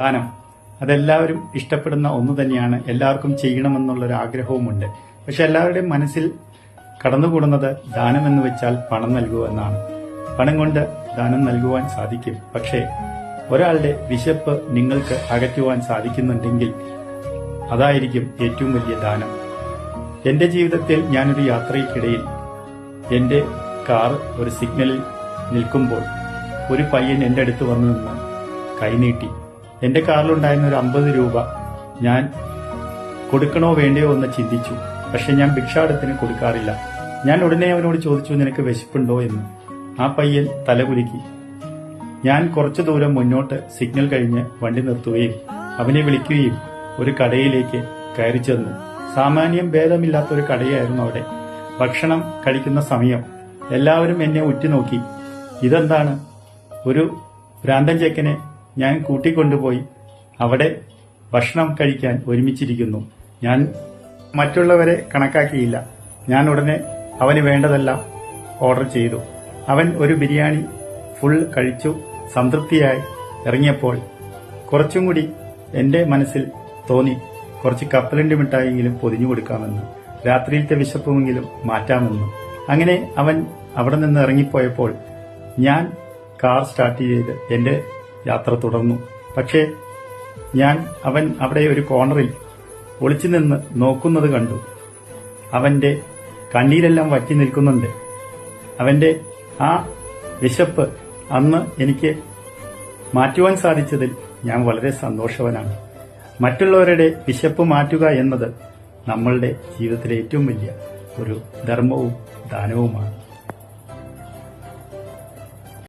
ദാനം അതെല്ലാവരും ഇഷ്ടപ്പെടുന്ന ഒന്ന് തന്നെയാണ്. എല്ലാവർക്കും ചെയ്യണമെന്നുള്ളൊരു ആഗ്രഹവുമുണ്ട് പക്ഷെ എല്ലാവരുടെയും മനസ്സിൽ കടന്നുകൂടുന്നത് ദാനം എന്ന് വെച്ചാൽ പണം നൽകുക എന്നാണ് പണം കൊണ്ട് ദാനം നൽകുവാൻ സാധിക്കും. പക്ഷേ ഒരാളുടെ വിശപ്പ് നിങ്ങൾക്ക് അകറ്റുവാൻ സാധിക്കുന്നുണ്ടെങ്കിൽ അതായിരിക്കും ഏറ്റവും വലിയ ദാനം. എന്റെ ജീവിതത്തിൽ ഞാനൊരു യാത്രയ്ക്കിടയിൽ എന്റെ കാർ ഒരു സിഗ്നലിൽ നിൽക്കുമ്പോൾ ഒരു പയ്യൻ എന്റെ അടുത്ത് വന്നു നിന്ന് കൈനീട്ടി എന്റെ കാറിലുണ്ടായിരുന്ന ഒരു അമ്പത് രൂപ ഞാൻ കൊടുക്കണോ വേണ്ടയോ എന്ന് ചിന്തിച്ചു. പക്ഷെ ഞാൻ ഭിക്ഷാടത്തിന് കൊടുക്കാറില്ല. ഞാൻ ഉടനെ അവനോട് ചോദിച്ചു നിനക്ക് വിശപ്പുണ്ടോ? എന്ന്. ആ പയ്യൻ തലകുലുക്കി ഞാൻ കുറച്ചു ദൂരം മുന്നോട്ട് സിഗ്നൽ കഴിഞ്ഞ് വണ്ടി നിർത്തുകയും അവനെ വിളിക്കുകയും ഒരു കടയിലേക്ക് കയറി ചെന്നു. സാമാന്യം ഭേദമില്ലാത്ത ഒരു കടയായിരുന്നു അവിടെ. ഭക്ഷണം കഴിക്കുന്ന സമയം എല്ലാവരും എന്നെ ഉറ്റുനോക്കി. ഇതെന്താണ്? ഒരു ഭ്രാന്തൻ ചെക്കനെ ഞാൻ കൂട്ടിക്കൊണ്ടുപോയി. അവിടെ ഭക്ഷണം കഴിക്കാൻ ഒരുമിച്ചിരിക്കുന്നു. ഞാൻ മറ്റുള്ളവരെ കണക്കാക്കിയില്ല. ഞാൻ ഉടനെ അവന് വേണ്ടതെല്ലാം ഓർഡർ ചെയ്തു. അവൻ ഒരു ബിരിയാണി ഫുൾ കഴിച്ചു സംതൃപ്തിയായി ഇറങ്ങിയപ്പോൾ കുറച്ചും കൂടി എന്റെ മനസ്സിൽ തോന്നി. കുറച്ച് കപ്പലണ്ടി മിഠായിയെങ്കിലും പൊതിഞ്ഞു കൊടുക്കാമെന്ന് രാത്രിയിലത്തെ വിശപ്പുമെങ്കിലും മാറ്റാമെന്ന്. അങ്ങനെ അവൻ അവിടെ നിന്ന് ഇറങ്ങിപ്പോയപ്പോൾ ഞാൻ കാർ സ്റ്റാർട്ട് ചെയ്ത് എന്റെ യാത്ര തുടർന്നു. പക്ഷേ ഞാൻ അവൻ അവിടെ ഒരു കോണറിൽ ഒളിച്ചു നിന്ന് നോക്കുന്നത് കണ്ടു. അവന്റെ കണ്ണീരെല്ലാം വറ്റി നിൽക്കുന്നുണ്ട്. അവന്റെ ആ വിശപ്പ് അന്ന് എനിക്ക് മാറ്റുവാൻ സാധിച്ചതിൽ ഞാൻ വളരെ സന്തോഷവനാണ്. മറ്റുള്ളവരുടെ വിശപ്പ് മാറ്റുക എന്നത് നമ്മളുടെ ജീവിതത്തിലെ ഏറ്റവും വലിയ ഒരു ധർമ്മവും ദാനവുമാണ്.